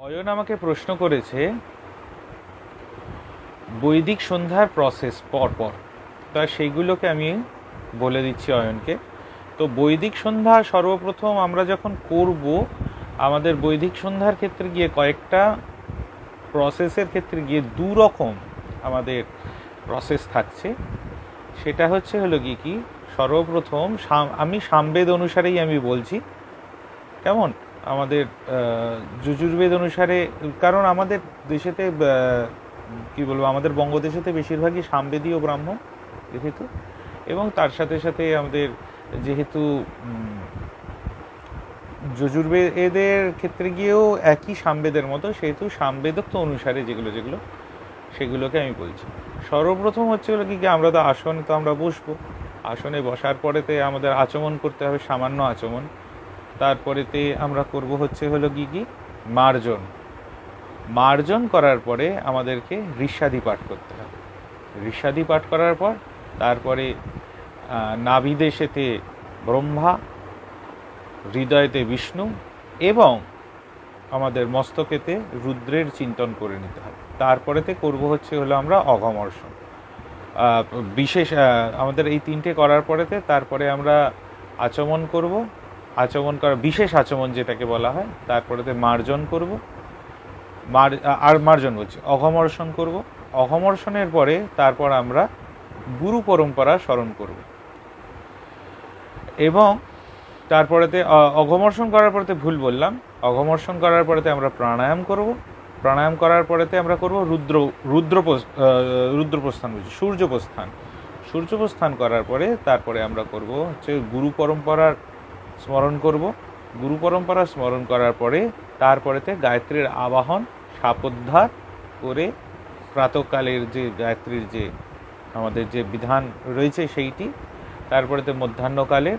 অয়ন আমাকে প্রশ্ন করেছে, বৈদিক সন্ধ্যার প্রসেস পরপর পর। তা সেইগুলোকে আমি বলে দিচ্ছি অয়নকে। তো বৈদিক সন্ধ্যা সর্বপ্রথম আমরা যখন করব, আমাদের বৈদিক সন্ধ্যার ক্ষেত্রে গিয়ে কয়েকটা প্রসেসের ক্ষেত্রে গিয়ে দু রকম আমাদের প্রসেস থাকছে। সেটা হচ্ছে হলো কি কি? সর্বপ্রথম আমি সামবেদ অনুসারেই আমি বলছি। কেমন? আমাদের যজুর্বেদ অনুসারে, কারণ আমাদের দেশেতে কি বলব, আমাদের বঙ্গদেশেতে বেশিরভাগই সামবেদীয় ব্রাহ্মণ, যেহেতু। এবং তার সাথে সাথে আমাদের যেহেতু যজুর্বেদের ক্ষেত্রে গিয়েও একই সামবেদের মতো, সেহেতু সামবেদত্ব অনুসারে যেগুলো যেগুলো, সেগুলোকে আমি বলছি। সর্বপ্রথম হচ্ছে হলো কি কি আমরা তো আসনে তো আমরা বসবো। আসনে বসার পরেতে আমাদের আচমন করতে হবে, সামান্য আচমন। তারপরেতে আমরা করব হচ্ছে হলো কি কি? মার্জন। মার্জন করার পরে আমাদেরকে ঋষাদি পাঠ করতে হবে। ঋষাদি পাঠ করার পর তারপরে নাভিদেশেতে ব্রহ্মা, হৃদয়তে বিষ্ণু এবং আমাদের মস্তকেতে রুদ্রের চিন্তন করে নিতে হবে। তারপরেতে করব হচ্ছে হলো আমরা অঘমর্ষণ। বিশেষ আমাদের এই তিনটে করার পরেতে তারপরে আমরা আচমন করব। আচমন করা, বিশেষ আচমন যেটাকে বলা হয় তারপরেতে মার্জন করব। মার, আর মার্জন বলছি, অঘমর্ষণ করব। অঘমর্ষণের পরে তারপর আমরা গুরু পরম্পরা স্মরণ করব। এবং তারপরেতে অঘমর্ষণ করার পরেতে ভুল বললাম। অঘমর্ষণ করার পরেতে আমরা প্রাণায়াম করব। প্রাণায়াম করার পরেতে আমরা করব রুদ্র রুদ্র রুদ্রপ্রস্থান বলছি, সূর্যপ্রস্থান। সূর্যপ্রস্থান করার পরে তারপরে আমরা করব হচ্ছে গুরু পরম্পরার স্মরণ করব। গুরু পরম্পরা স্মরণ করার পরে তারপরেতে গায়ত্রীর আবাহন, সাপোদ্ধার করে প্রাতকালের যে গায়ত্রীর যে আমাদের যে বিধান রয়েছে সেইটি, তারপরেতে মধ্যাহ্নকালে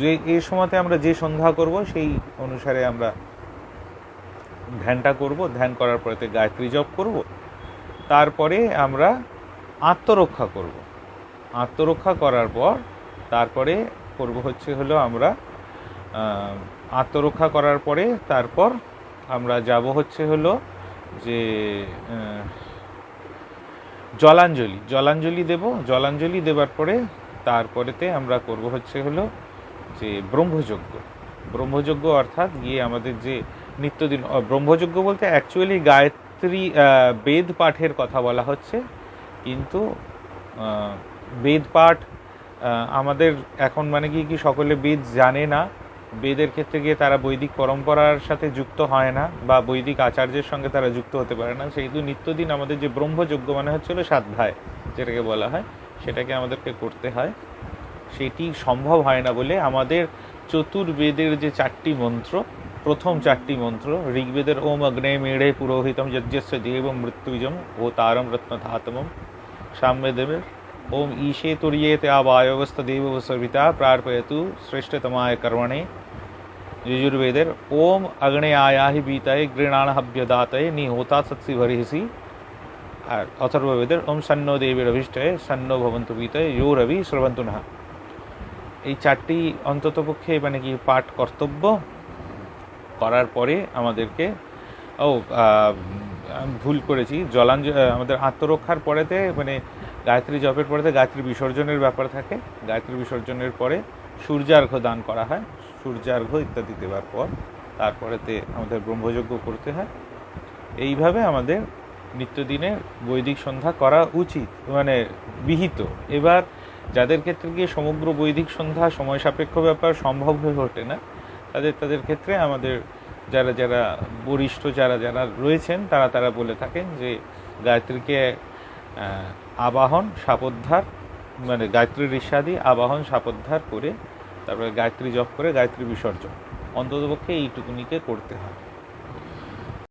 যে এই সময়তে আমরা যে সন্ধ্যা করব সেই অনুসারে আমরা ধ্যানটা করব। ধ্যান করার পরেতে গায়ত্রী জপ করব। তারপরে আমরা আত্মরক্ষা করব। আত্মরক্ষা করার পর তারপরে করব হচ্ছে হলো আমরা আত্মরক্ষা করার পরে তারপর আমরা যাব হচ্ছে হলো যে জলাঞ্জলি। জলাঞ্জলি দেব। জলাঞ্জলি দেবার পরে তারপরেতে আমরা করব হচ্ছে হলো যে, ব্রহ্মযজ্ঞ। ব্রহ্মযজ্ঞ অর্থাৎ গিয়ে আমাদের যে নিত্যদিন ব্রহ্মযজ্ঞ বলতে অ্যাকচুয়ালি গায়ত্রী বেদ পাঠের কথা বলা হচ্ছে। কিন্তু বেদ পাঠ আমাদের এখন মানে কি কি সকলে বেদ জানে না। বেদের ক্ষেত্রে গিয়ে তারা বৈদিক পরম্পরার সাথে যুক্ত হয় না বা বৈদিক আচার্যের সঙ্গে তারা যুক্ত হতে পারে না। সেহেতু নিত্যদিন আমাদের যে ব্রহ্মযজ্ঞ মানে হচ্ছিল সাধ্যায় যেটাকে বলা হয়, সেটাকে আমাদেরকে করতে হয়। সেটি সম্ভব হয় না বলে আমাদের চতুর্বেদের যে চারটি মন্ত্র, প্রথম চারটি মন্ত্র, ঋগ্বেদের ওম অগ্নে মেড়ে পুরোহিতম যজ্ঞস্য দেব মৃত্যুজম ও তারম রত্ন ধাতমম সাম্যদেবের ওম ঈশে তুর্যেতে আবায়বস্থ দেব সবিতা প্রার্পয়তু শ্রেষ্ঠতমায় কর্মণে যজুর্বেদের ওম অগ্নে আয়াহি বীতায় গৃণাণহভ্যদাতয়ে নিহোতা সৎসি ভরিহিসি আর অথর্ববেদের ওম সন্ন দেবীর অভিষ্টয়ে সন্ন ভবন্তু বীতয়ে ইয়ো রবি শ্রবন্তু নঃ এই চারটি অন্ততপক্ষে মানে কি পাঠ কর্তব্য? করার পরে আমাদেরকে, ও ভুল করেছি। জলাঞ্জ আমাদের আত্মরক্ষার পরেতে মানে গায়ত্রী জপের পরেতে গায়ত্রী বিসর্জনের ব্যাপার থাকে। গায়ত্রী বিসর্জনের পরে সূর্যার্ঘ্য দান করা হয়। সূর্যার্ঘ্য ইত্যাদি দেওয়ার পর তারপরেতে আমাদের ব্রহ্মযজ্ঞ করতে হয়। এইভাবে আমাদের নিত্যদিনের বৈদিক সন্ধ্যা করা উচিত মানে বিহিত। এবার যাদের ক্ষেত্রে গিয়ে সমগ্র বৈদিক সন্ধ্যা সময় সাপেক্ষ ব্যাপার সম্ভব হয়ে ওঠে না, তাদের তাদের ক্ষেত্রে আমাদের যারা যারা বরিষ্ঠ, যারা যারা রয়েছেন, তারা তারা বলে থাকেন যে গায়ত্রীকে আবাহন, সাপোদ্ধার মানে গায়ত্রীর ঋষাদি আবাহন, সাপোদ্ধার করে, তারপরে গায়ত্রী জপ করে, গায়ত্রী বিসর্জন। অন্ততপক্ষে এইটুকুনিকে করতে হয়।